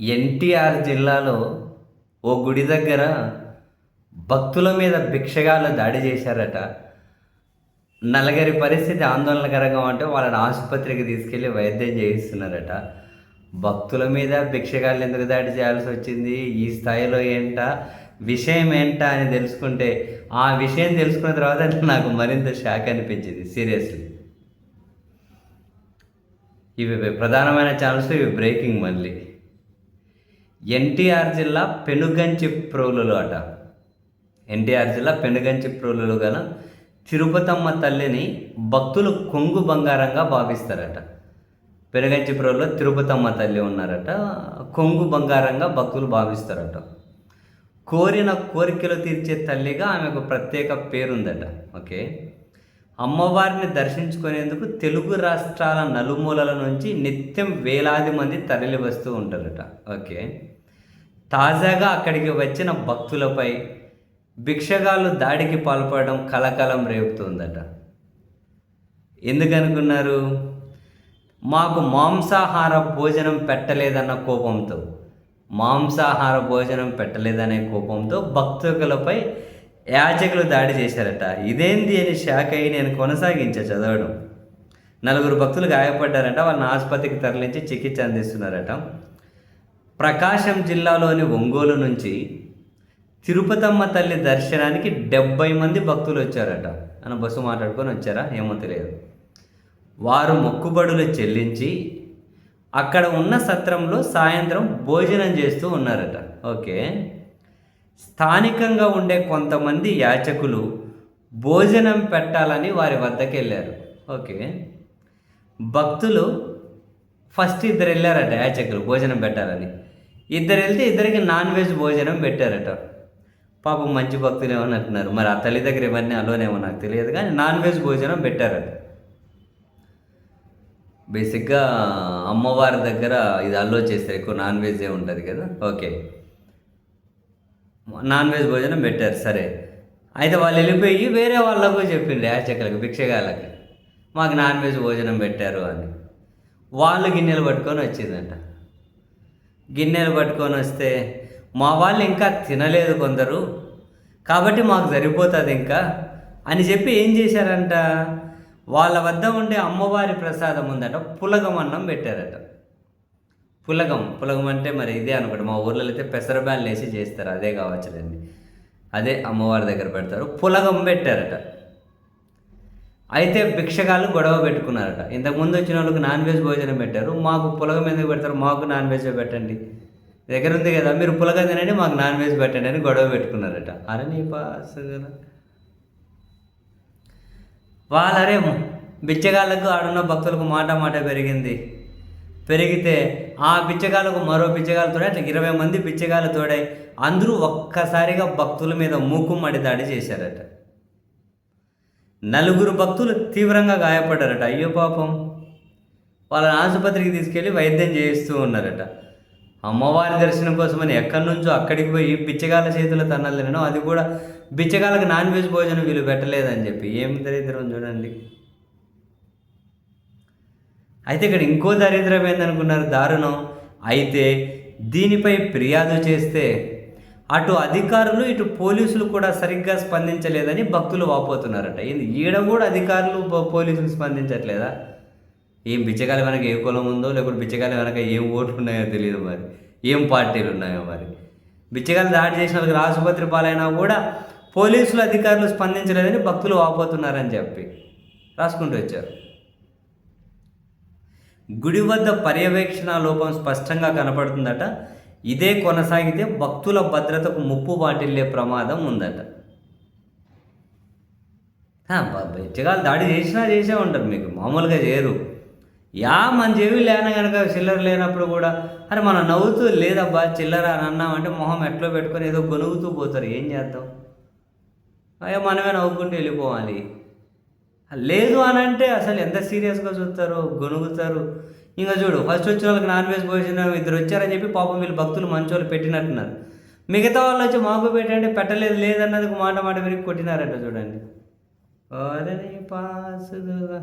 ఎన్టీఆర్ జిల్లాలో ఓ గుడి దగ్గర భక్తుల మీద భిక్షగాళ్ళు దాడి చేశారట. నలగరి పరిస్థితి ఆందోళనకరంగా ఉంటే వాళ్ళని ఆసుపత్రికి తీసుకెళ్ళి వైద్యం చేయిస్తున్నారట. భక్తుల మీద భిక్షగాళ్ళు ఎందుకు దాడి చేయాల్సి వచ్చింది? ఈ స్థాయిలో ఏంట? విషయం ఏంట అని తెలుసుకుంటే ఆ విషయం తెలుసుకున్న తర్వాత నాకు మరింత షాక్ అనిపించింది సీరియస్లీ. ఇవి ప్రధానమైన ఛానల్స్ ఇవి బ్రేకింగ్ మళ్ళీ. ఎన్టీఆర్ జిల్లా పెనుగంచి ప్రోలులు అట. ఎన్టీఆర్ జిల్లా పెనుగంచి ప్రోలులు గల తిరుపతమ్మ తల్లిని భక్తులు కొంగు బంగారంగా భావిస్తారట. పెనుగంచి ప్రోలులో తిరుపతమ్మ తల్లి ఉన్నారట. కొంగు బంగారంగా భక్తులు భావిస్తారట. కోరిన కోరికలు తీర్చే తల్లిగా ఆమెకు ప్రత్యేక పేరుందట. ఓకే. అమ్మవారిని దర్శించుకునేందుకు తెలుగు రాష్ట్రాల నలుమూలల నుంచి నిత్యం వేలాది మంది తరలి వస్తూ ఉంటారట. ఓకే. తాజాగా అక్కడికి వచ్చిన భక్తులపై భిక్షగాళ్ళు దాడికి పాల్పడడం కలకలం రేపుతుందట. ఎందుకనుకున్నారు? మాకు మాంసాహార భోజనం పెట్టలేదన్న కోపంతో మాంసాహార భోజనం పెట్టలేదనే కోపంతో భక్తులపై యాచకులు దాడి చేశారట. ఇదేంది అని షాక్ అయ్యి నేను కొనసాగించా చదవడం. నలుగురు భక్తులు గాయపడ్డారట. వాళ్ళని ఆసుపత్రికి తరలించి చికిత్స అందిస్తున్నారట. ప్రకాశం జిల్లాలోని ఒంగోలు నుంచి తిరుపతమ్మ తల్లి దర్శనానికి డెబ్బై మంది భక్తులు వచ్చారట. అని బస్సు మాట్లాడుకొని వచ్చారా? ఏమో తెలియదు. వారు మొక్కుబడులు చెల్లించి అక్కడ ఉన్న సత్రంలో సాయంత్రం భోజనం చేస్తూ ఉన్నారట. ఓకే. స్థానికంగా ఉండే కొంతమంది యాచకులు భోజనం పెట్టాలని వారి వద్దకు వెళ్ళారు ఓకే. భక్తులు ఫస్ట్ ఇద్దరు వెళ్ళారట యాచకులు భోజనం పెట్టాలని. ఇద్దరు వెళ్తే ఇద్దరికి నాన్ వెజ్ భోజనం పెట్టారట. పాపం మంచి భక్తులు ఏమని అంటున్నారు. మరి ఆ తల్లి దగ్గర ఇవన్నీ అలోనేమో నాకు తెలియదు కానీ నాన్ వెజ్ భోజనం పెట్టారట. బేసిక్గా అమ్మవారి దగ్గర ఇది అల్లో చేస్తారు. ఎక్కువ నాన్ వెజ్ ఏ ఉంటుంది కదా. ఓకే. నాన్ వెజ్ భోజనం పెట్టారు సరే. అయితే వాళ్ళు వెళ్ళిపోయి వేరే వాళ్ళకు చెప్పిండు యాచకులకు భిక్షగాళ్ళకి. మాకు నాన్ వెజ్ భోజనం పెట్టారు అని. వాళ్ళు గిన్నెలు పట్టుకొని వచ్చిందంట. గిన్నెలు పట్టుకొని వస్తే మా వాళ్ళు ఇంకా తినలేదు కొందరు కాబట్టి మాకు సరిపోతుంది ఇంకా అని చెప్పి ఏం చేశారంట? వాళ్ళ వద్ద ఉండే అమ్మవారి ప్రసాదం ఉందట పులగం అన్నం పెట్టారట. పులగం పులగం అంటే మరి ఇదే అనమాట మా ఊర్లో అయితే పెసరబ్యాలు వేసి చేస్తారు అదే కావచ్చులేండి. అదే అమ్మవారి దగ్గర పెడతారు. పులగం పెట్టారట. అయితే భిక్షగాళ్ళు గొడవ పెట్టుకున్నారట. ఇంతకుముందు వచ్చిన వాళ్ళకి నాన్ వెజ్ భోజనం పెట్టారు. మాకు పులగం ఎందుకు పెడతారు? మాకు నాన్ వెజ్ పెట్టండి. దగ్గర ఉంది కదా మీరు పులగం తినండి మాకు నాన్ వెజ్ పెట్టండి అని గొడవ పెట్టుకున్నారట. అరే నీ పాస్ కదా వాళ్ళరే బిచ్చగాళ్ళకు ఆడున్న భక్తులకు మాట మాట పెరిగింది. పెరిగితే ఆ బిచ్చగాళ్ళకు మరో బిచ్చగాళ్ళతో అట్లా ఇరవై మంది బిచ్చగాళ్ళు తోడై అందరూ ఒక్కసారిగా భక్తుల మీద మూకుమ్మడి దాడి చేశారట. నలుగురు భక్తులు తీవ్రంగా గాయపడ్డారట. అయ్యో పాపం. వాళ్ళని ఆసుపత్రికి తీసుకెళ్ళి వైద్యం చేయిస్తూ ఉన్నారట. అమ్మవారి దర్శనం కోసమని ఎక్కడి నుంచో అక్కడికి పోయి బిచ్చగాళ్ళ చేతుల తన్నలు తినడం అది కూడా బిచ్చగాళ్ళకి నాన్ వెజ్ భోజనం వీళ్ళు పెట్టలేదని చెప్పి. ఏం దరిద్రం చూడండి. అయితే ఇక్కడ ఇంకో దరిద్రం ఏందనుకున్నారు దారుణం? అయితే దీనిపై ఫిర్యాదు చేస్తే అటు అధికారులు ఇటు పోలీసులు కూడా సరిగ్గా స్పందించలేదని భక్తులు వాపోతున్నారట. ఏంది? ఈడ కూడా అధికారులు పోలీసులు స్పందించట్లేదా? ఏం బిచ్చగాలి వెనక ఏ కులం ఉందో లేకపోతే బిచ్చగాలి వెనక ఏం ఓట్లు ఉన్నాయో తెలియదు మరి. ఏం పార్టీలు ఉన్నాయో మరి. బిచ్చగాలు దాడి చేసిన వాళ్ళకి ఆసుపత్రి పాలైనా కూడా పోలీసులు అధికారులు స్పందించలేదని భక్తులు వాపోతున్నారని చెప్పి రాసుకుంటూ వచ్చారు. గుడి వద్ద పర్యవేక్షణ లోపం స్పష్టంగా కనపడుతుందట. ఇదే కొనసాగితే భక్తుల భద్రతకు ముప్పు వాటిల్లే ప్రమాదం ఉందట. బెచ్చగాలు దాడి చేసినా చేసే ఉంటారు మీకు మామూలుగా చేయరు. యా మన చెవి లేన కనుక చిల్లర లేనప్పుడు కూడా అరే మనం నవ్వుతూ లేదబ్బా చిల్లర అని అన్నామంటే మొహం ఎట్లో పెట్టుకొని ఏదో గొనుగుతూ పోతారు ఏం చేద్దాం? అయ్యో మనమే నవ్వుకుంటూ వెళ్ళిపోవాలి. లేదు అని అంటే అసలు ఎంత సీరియస్గా చూస్తారు గొనుగుతారు ఇంకా చూడు ఫస్ట్ వచ్చిన వాళ్ళకి నాన్ వెజ్ భోజనం ఇద్దరు వచ్చారని చెప్పి పాపం వీళ్ళు భక్తులు మంచోళ్ళు పెట్టినట్టున్నారు. మిగతా వాళ్ళు వచ్చి మాకు పెట్టండి పెట్టలేదు లేదన్నది మాట మాట పెరిగి కొట్టినారంట చూడండి. అరే పాసుగా.